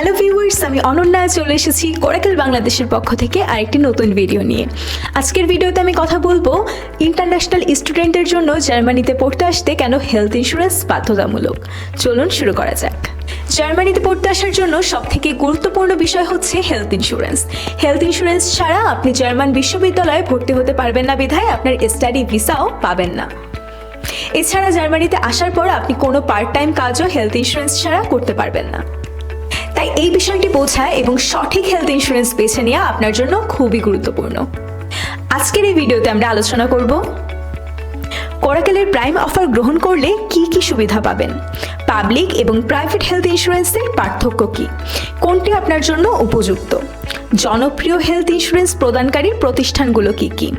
Hello viewers আমি অনন্যা, চলে এসেছি কোরাকেল বাংলাদেশের পক্ষ থেকে আরেকটি নতুন ভিডিও নিয়ে। আজকের ভিডিওতে আমি কথা বলব ইন্টারন্যাশনাল স্টুডেন্টের জন্য জার্মানিতে পড়তে আসতে কেন হেলথ ইন্স্যুরেন্স বাধ্যতামূলক। চলুন শুরু করা যাক। জার্মানিতে পড়তে আসার জন্য সবথেকে গুরুত্বপূর্ণ বিষয় হচ্ছে হেলথ ইন্স্যুরেন্স হেলথ ইন্স্যুরেন্স ছাড়া আপনি জার্মান বিশ্ববিদ্যালয়ে ভর্তি হতে পারবেন না বিধায় আপনার স্টাডি ভিসাও পাবেন না। এছাড়া জার্মানিতে আসার পর আপনি কোনো পার্ট টাইম কাজও হেলথ ইন্স্যুরেন্স ছাড়া করতে পারবেন না। তাই এই বিষয়টি বোঝা এবং সঠিক হেলথ ইন্স্যুরেন্স বেছে নেওয়া আপনার জন্য খুবই গুরুত্বপূর্ণ। আজকের এই ভিডিওতে আমরা আলোচনা করব, কোরাকেলের প্রাইম অফার গ্রহণ করলে কি কি সুবিধা পাবেন? পাবলিক এবং প্রাইভেট হেলথ ইন্স্যুরেন্সের পার্থক্য কি? কোনটি আপনার জন্য উপযুক্ত? জনপ্রিয় হেলথ ইন্স্যুরেন্স প্রদানকারী প্রতিষ্ঠানগুলো কি কি?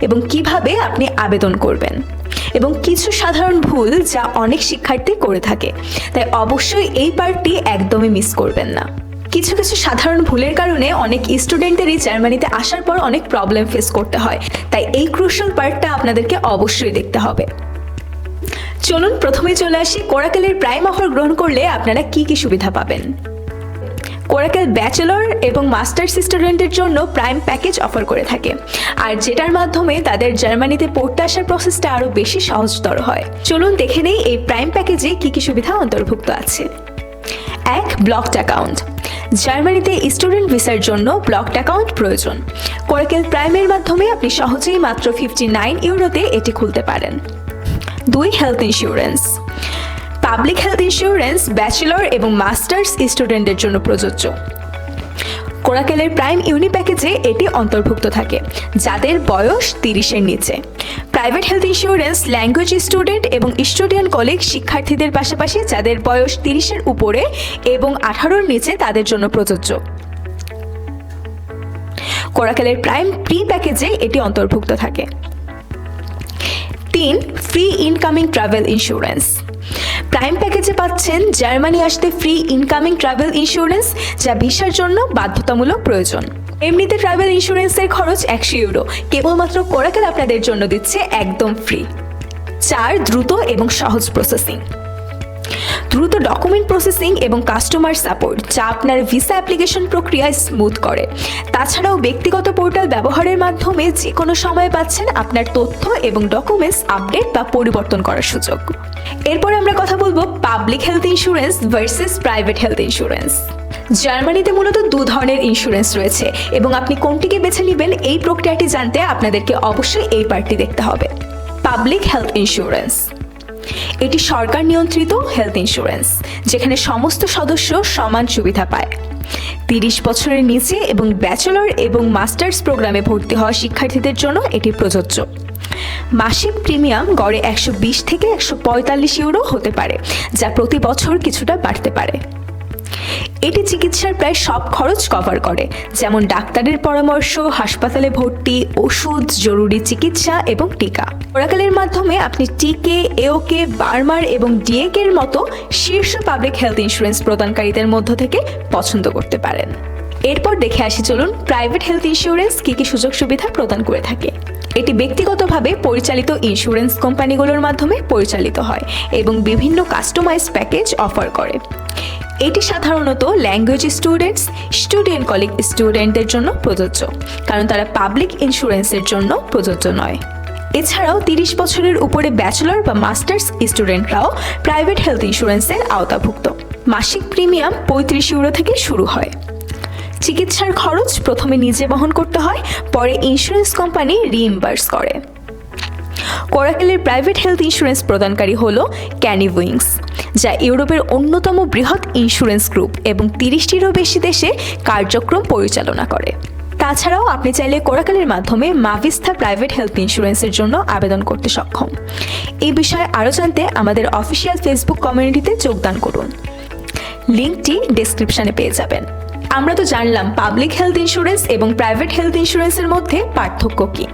এবং কীভাবে আপনি আবেদন করবেন? এবং কিছু সাধারণ ভুল যা অনেক শিক্ষার্থী করে থাকে। তাই অবশ্যই এই পার্টটি একদমই মিস করবেন না। কিছু কিছু সাধারণ ভুলের কারণে অনেক স্টুডেন্টেরই জার্মানিতে আসার পর অনেক প্রবলেম ফেস করতে হয়। তাই এই ক্রুশাল পার্টটা আপনাদেরকে অবশ্যই দেখতে হবে। চলুন প্রথমে চলে আসি। কোরাকেলের প্রাইম অফার গ্রহণ করলে আপনারা কি কি সুবিধা পাবেন? কোরাকেল ব্যাচেলর এবং মাস্টার্স স্টুডেন্টের জন্য প্রাইম প্যাকেজ অফার করে থাকে। আর যেটার মাধ্যমে তাদের জার্মানিতে পড়তে আসার প্রসেসটা আরও বেশি সহজতর হয়। চলুন দেখে নেই এই প্রাইম প্যাকেজে কি কি সুবিধা অন্তর্ভুক্ত আছে। এক ব্লকড অ্যাকাউন্ট জার্মানিতে স্টুডেন্ট ভিসার জন্য ব্লকড অ্যাকাউন্ট প্রয়োজন। কোরাকেল প্রাইমের মাধ্যমে আপনি সহজেই মাত্র ফিফটি নাইন ইউরোতে এটি খুলতে পারেন। দুই health insurance public health insurance bachelor এবং মাস্টার্স স্টুডেন্টদের জন্য প্রযোজ্য। কোরাকেলের প্রাইম ইউনি প্যাকেজে এটি অন্তর্ভুক্ত থাকে, যাদের বয়স তিরিশের নিচে। Private health insurance language student এবং স্টুডেন্ট কলেজ শিক্ষার্থীদের পাশাপাশি যাদের বয়স তিরিশের উপরে এবং আঠারোর নিচে তাদের জন্য প্রযোজ্য। কোরাকেলের প্রাইম প্রি প্যাকেজে এটি অন্তর্ভুক্ত থাকে। তিন free incoming travel insurance prime প্যাকেজে পাচ্ছেন জার্মানি আসতে ফ্রি ইনকামিং ট্রাভেল ইন্স্যুরেন্স যা ভিসার জন্য বাধ্যতামূলক প্রয়োজন। এমনিতে ট্রাভেল ইন্স্যুরেন্সের খরচ একশো ইউরো কেবলমাত্র কোরাকেল আপনাদের জন্য দিচ্ছে একদম ফ্রি চার, দ্রুত এবং সহজ প্রসেসিং দ্রুত ডকুমেন্ট প্রসেসিং এবং কাস্টমার সাপোর্ট যা আপনার ভিসা অ্যাপ্লিকেশন প্রক্রিয়া স্মুথ করে। তাছাড়াও ব্যক্তিগত পোর্টাল ব্যবহারের মাধ্যমে যে কোনো সময় পাচ্ছেন আপনার তথ্য এবং ডকুমেন্টস আপডেট বা পরিবর্তন করার সুযোগ। এরপর আমরা কথা বলব public health insurance versus private health insurance জার্মানিতে মূলত দু ধরনের ইন্স্যুরেন্স রয়েছে এবং আপনি কোনটিকে বেছে নেবেন এই প্রক্রিয়াটি জানতে আপনাদেরকে অবশ্যই এই পার্টটি দেখতে হবে। পাবলিক হেলথ ইন্স্যুরেন্স এটি সরকার নিয়ন্ত্রিত হেলথ ইন্স্যুরেন্স যেখানে সমস্ত সদস্য সমান সুবিধা পায়। তিরিশ বছরের নিচে এবং ব্যাচেলর এবং মাস্টার্স প্রোগ্রামে ভর্তি হওয়া শিক্ষার্থীদের জন্য এটি প্রযোজ্য। মাসিক প্রিমিয়াম গড়ে একশো বিশ থেকে একশো পঁয়তাল্লিশ ইউরো হতে পারে, যা প্রতি বছর কিছুটা বাড়তে পারে। এটি চিকিৎসার প্রায় সব খরচ কভার করে, যেমন ডাক্তারের পরামর্শ, হাসপাতালে ভর্তি, ওষুধ, জরুরি চিকিৎসা এবং টিকা। ওরাকালের মাধ্যমে আপনি টিকে এওকে বার্মার এবং ডিএকের মতো শীর্ষ পাবলিক হেলথ ইন্স্যুরেন্স প্রদানকারীদের মধ্য থেকে পছন্দ করতে পারেন। এরপর দেখে আসি চলুন প্রাইভেট হেলথ ইন্স্যুরেন্স কী কী সুযোগ সুবিধা প্রদান করে থাকে। এটি ব্যক্তিগতভাবে পরিচালিত ইন্স্যুরেন্স কোম্পানিগুলোর মাধ্যমে পরিচালিত হয় এবং বিভিন্ন কাস্টমাইজ প্যাকেজ অফার করে। এটি সাধারণত ল্যাঙ্গুয়েজ স্টুডেন্টস স্টুডেন্ট কলিগ স্টুডেন্টদের জন্য প্রযোজ্য, কারণ তারা পাবলিক ইন্স্যুরেন্সের জন্য প্রযোজ্য নয়। এছাড়াও তিরিশ বছরের উপরে ব্যাচেলর বা মাস্টার্স স্টুডেন্টরাও প্রাইভেট হেলথ ইন্স্যুরেন্সের আওতাভুক্ত। মাসিক প্রিমিয়াম পঁয়ত্রিশ ইউরো থেকে শুরু হয়। চিকিৎসার খরচ প্রথমে নিজে বহন করতে হয়, পরে ইন্স্যুরেন্স কোম্পানি রিইম্বার্স করে। কোরাকেলের প্রাইভেট হেলথ ইন্স্যুরেন্স প্রদানকারী হল ক্যানিউইংস যা ইউরোপের অন্যতম বৃহৎ ইন্স্যুরেন্স গ্রুপ এবং তিরিশটিরও বেশি দেশে কার্যক্রম পরিচালনা করে। তাছাড়াও আপনি চাইলে কোরাকালের মাধ্যমে মাভিস্থা প্রাইভেট হেলথ ইন্স্যুরেন্সের জন্য আবেদন করতে সক্ষম। এই বিষয়ে আরও জানতে আমাদের অফিসিয়াল ফেসবুক কমিউনিটিতে যোগদান করুন। লিঙ্কটি ডিসক্রিপশানে পেয়ে যাবেন। আমরা তো জানলাম পাবলিক হেলথ ইন্স্যুরেন্স এবং প্রাইভেট হেলথ ইন্স্যুরেন্সের মধ্যে পার্থক্য কী।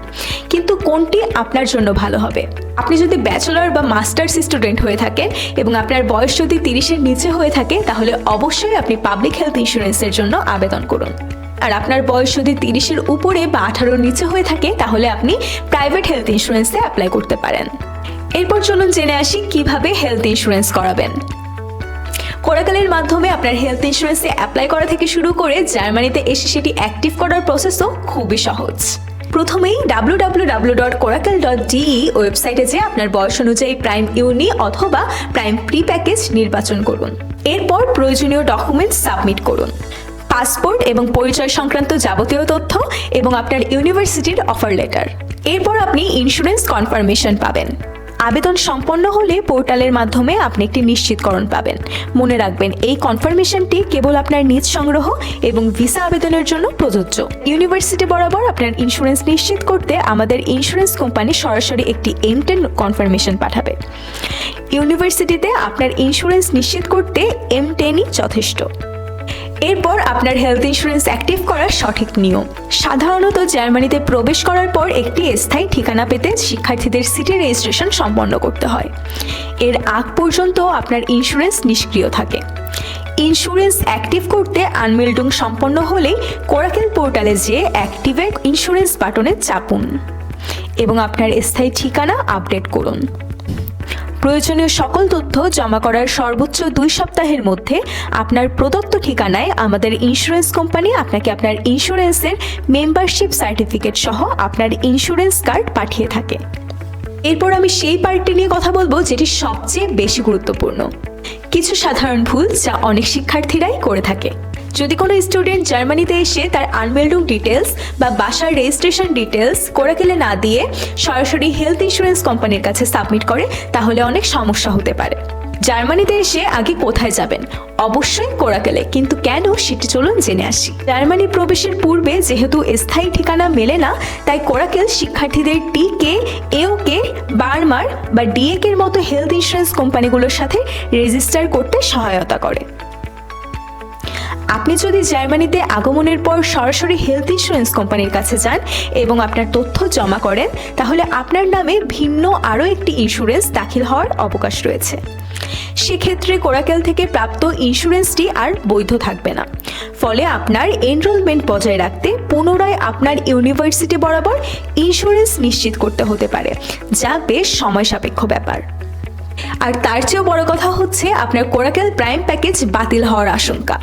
কিন্তু কোনটি আপনার জন্য ভালো হবে? আপনি যদি ব্যাচেলর বা মাস্টার্স স্টুডেন্ট হয়ে থাকেন এবং আপনার বয়স যদি তিরিশের নিচে হয়ে থাকে, তাহলে অবশ্যই আপনি পাবলিক হেলথ ইন্স্যুরেন্সের জন্য আবেদন করুন। আর আপনার বয়স যদি তিরিশের উপরে বা আঠারোর নিচে হয়ে থাকে, তাহলে আপনি প্রাইভেট হেলথ ইন্স্যুরেন্সে অ্যাপ্লাই করতে পারেন। এরপর চলুন জেনে আসি কীভাবে হেলথ ইন্স্যুরেন্স করাবেন। কোরাকেলের মাধ্যমে আপনার হেলথ ইন্স্যুরেন্সে অ্যাপ্লাই করা থেকে শুরু করে জার্মানিতে এসে সেটি অ্যাক্টিভ করার প্রসেসও খুবই সহজ। প্রথমেই W W W dot Coracle dot DE ওয়েবসাইটে যেয়ে আপনার বয়স অনুযায়ী প্রাইম ইউনি অথবা প্রাইম প্রি প্যাকেজ নির্বাচন করুন। এরপর প্রয়োজনীয় ডকুমেন্টস সাবমিট করুন। পাসপোর্ট এবং পরিচয় সংক্রান্ত যাবতীয় তথ্য এবং আপনার ইউনিভার্সিটির অফার লেটার এরপর আপনি ইন্স্যুরেন্স কনফার্মেশন পাবেন। আবেদন সম্পন্ন হলে পোর্টালের মাধ্যমে আপনি একটি নিশ্চিতকরণ পাবেন। মনে রাখবেন, এই কনফার্মেশনটি কেবল আপনার নিজ সংগ্রহ এবং ভিসা আবেদনের জন্য প্রযোজ্য। ইউনিভার্সিটি বরাবর আপনার ইন্স্যুরেন্স নিশ্চিত করতে আমাদের ইন্স্যুরেন্স কোম্পানি সরাসরি একটি এম টেন কনফার্মেশন পাঠাবে। ইউনিভার্সিটিতে আপনার ইন্স্যুরেন্স নিশ্চিত করতে এম টেনই যথেষ্ট। এরপর আপনার হেলথ ইন্স্যুরেন্স অ্যাক্টিভ করার সঠিক নিয়ম। সাধারণত জার্মানিতে প্রবেশ করার পর একটি স্থায়ী ঠিকানা পেতে শিক্ষার্থীদের সিটি রেজিস্ট্রেশন সম্পন্ন করতে হয়। এর আগ পর্যন্ত আপনার ইন্স্যুরেন্স নিষ্ক্রিয় থাকে। ইন্স্যুরেন্স অ্যাক্টিভ করতে আনমিল্ডুং সম্পন্ন হলেই কোরাকেল পোর্টালে যেয়ে অ্যাক্টিভেট ইন্স্যুরেন্স বাটনে চাপুন। এবং আপনার স্থায়ী ঠিকানা আপডেট করুন। প্রয়োজনীয় সকল তথ্য জমা করার সর্বোচ্চ দুই সপ্তাহের মধ্যে আপনার প্রদত্ত ঠিকানায় আমাদের ইন্স্যুরেন্স কোম্পানি আপনাকে আপনার ইন্স্যুরেন্সের মেম্বারশিপ সার্টিফিকেট সহ আপনার ইন্স্যুরেন্স কার্ড পাঠিয়ে থাকে। এরপর আমি সেই পার্টটি নিয়ে কথা বলব যেটি সবচেয়ে বেশি গুরুত্বপূর্ণ। কিছু সাধারণ ভুল যা অনেক শিক্ষার্থীরাই করে থাকে। যদি কোনো স্টুডেন্ট জার্মানিতে এসে তার আনমেল্ডুং ডিটেলস বা বাসার রেজিস্ট্রেশন ডিটেলস করে গেলে না দিয়ে সরাসরি হেলথ ইন্স্যুরেন্স কোম্পানির কাছে সাবমিট করে, তাহলে অনেক সমস্যা হতে পারে। জার্মানিতে এসে আগে কোথায় যাবেন? অবশ্যই কোরাকেলে। কিন্তু কেন? সেটি চলুন জেনে আসি। জার্মানি প্রবেশের পূর্বে যেহেতু স্থায়ী ঠিকানা মেলে না, তাই কোরাকেল শিক্ষার্থীদের টি কে এও কে বার্মার বা ডিএকের মতো হেলথ ইন্স্যুরেন্স কোম্পানিগুলোর সাথে রেজিস্টার করতে সহায়তা করে। আপনি যদি জার্মানিতে আগমনের পর সরাসরি হেলথ ইন্স্যুরেন্স কোম্পানির কাছে যান এবং আপনার তথ্য জমা করেন, তাহলে আপনার নামে ভিন্ন আরও একটি ইন্স্যুরেন্স দাখিল হওয়ার অবকাশ রয়েছে। সেক্ষেত্রে কোরাকেল থেকে প্রাপ্ত ইন্স্যুরেন্সটি আর বৈধ থাকবে না। ফলে আপনার এনরোলমেন্ট বজায় রাখতে পুনরায় আপনার ইউনিভার্সিটি বরাবর ইন্স্যুরেন্স নিশ্চিত করতে হতে পারে, যা বেশ সময় সাপেক্ষ ব্যাপার। আর তার চেয়েও বড় কথা হচ্ছে, আপনার কোরাকেল প্রাইম প্যাকেজ বাতিল হওয়ার আশঙ্কা।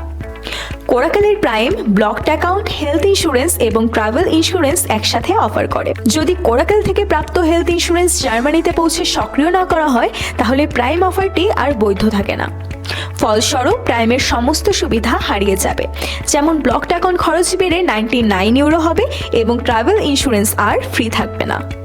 কোরাকেলের prime blocked account, health insurance এবং ট্রাভেল ইন্স্যুরেন্স একসাথে অফার করে। যদি কোরাকেল থেকে প্রাপ্ত হেলথ ইন্স্যুরেন্স জার্মানিতে পৌঁছে সক্রিয় না করা হয়, তাহলে প্রাইম অফারটি আর বৈধ থাকে না। ফলস্বরূপ, প্রাইমের সমস্ত সুবিধা হারিয়ে যাবে। যেমন ব্লকড অ্যাকাউন্ট খরচ বেড়ে নাইনটি নাইন ইউরো হবে এবং ট্রাভেল ইন্স্যুরেন্স আর ফ্রি থাকবে না।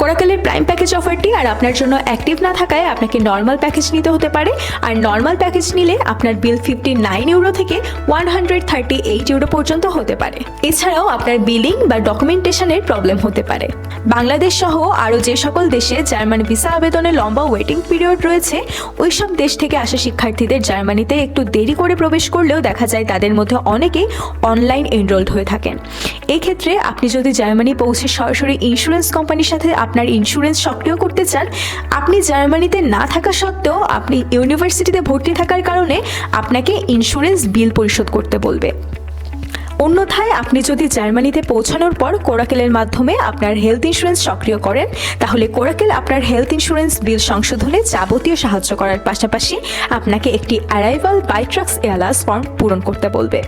কোরাকেলের প্রাইম প্যাকেজ অফারটি আর আপনার জন্য অ্যাক্টিভ না থাকায় আপনাকে নর্মাল প্যাকেজ নিতে হতে পারে। আর নর্মাল প্যাকেজ নিলে আপনার বিল ফিফটি নাইন ইউরো থেকে one hundred thirty eight euro পর্যন্ত হতে পারে। এছাড়াও আপনার বিলিং বা ডকুমেন্টেশনের প্রবলেম হতে পারে। বাংলাদেশ সহ আরও যে সকল দেশে জার্মান ভিসা আবেদনে লম্বা ওয়েটিং পিরিয়ড রয়েছে ওই সব দেশ থেকে আসা শিক্ষার্থীদের জার্মানিতে একটু দেরি করে প্রবেশ করলেও দেখা যায় তাদের মধ্যে অনেকেই অনলাইন এনরোলড হয়ে থাকেন। এক্ষেত্রে আপনি যদি জার্মানি পৌঁছে সরাসরি ইন্স্যুরেন্স কোম্পানির সাথে আপনার ইন্স্যুরেন্স সক্রিয় করতে চান, আপনি জার্মানিতে না থাকা সত্ত্বেও আপনি ইউনিভার্সিটিতে ভর্তি থাকার কারণে আপনাকে ইন্স্যুরেন্স বিল পরিশোধ করতে বলবে। অন্যথায় আপনি যদি জার্মানিতে পৌঁছানোর পর কোরাকেলের মাধ্যমে আপনার হেলথ ইন্স্যুরেন্স সক্রিয় করেন, তাহলে কোরাকেল আপনার হেলথ ইন্স্যুরেন্স বিল সংশোধনে যাবতীয় সাহায্য করার পাশাপাশি আপনাকে একটি অ্যারাইভাল বাই ট্রাক্স এয়ালাস ফর্ম পূরণ করতে বলবে।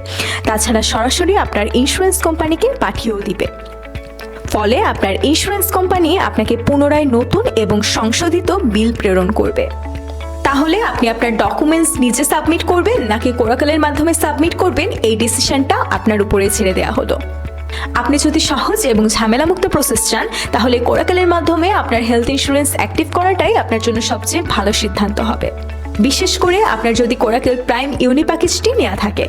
তাছাড়া সরাসরি আপনার ইন্স্যুরেন্স কোম্পানিকে পাঠিয়েও দিবে। ফলে আপনার ইন্স্যুরেন্স কোম্পানি আপনাকে পুনরায় নতুন এবং সংশোধিত বিল প্রেরণ করবে। তাহলে আপনি আপনার ডকুমেন্টস নিজে সাবমিট করবেন নাকি কোরাকেলের মাধ্যমে সাবমিট করবেন, এই ডিসিশনটা আপনার উপরে ছেড়ে দেওয়া হলো। আপনি যদি সহজ এবং ঝামেলামুক্ত প্রসেস চান, তাহলে কোরাকেলের মাধ্যমে আপনার হেলথ ইন্স্যুরেন্স অ্যাক্টিভ করাটাই আপনার জন্য সবচেয়ে ভালো সিদ্ধান্ত হবে। বিশেষ করে আপনার যদি কোরাকেল প্রাইম ইউনি প্যাকেজটি নেওয়া থাকে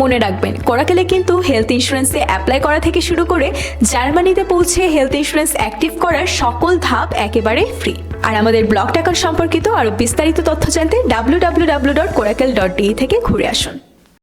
মনে রাখবেন। কোরাকেলে কিন্তু হেলথ ইন্স্যুরেন্সে অ্যাপ্লাই করা থেকে শুরু করে জার্মানিতে পৌঁছে হেলথ ইন্স্যুরেন্স অ্যাক্টিভ করার সকল ধাপ একেবারে ফ্রি আর আমাদের ব্লক টাকার সম্পর্কিত আরও বিস্তারিত তথ্য জানতে W W W dot Coracle dot থেকে ঘুরে আসুন।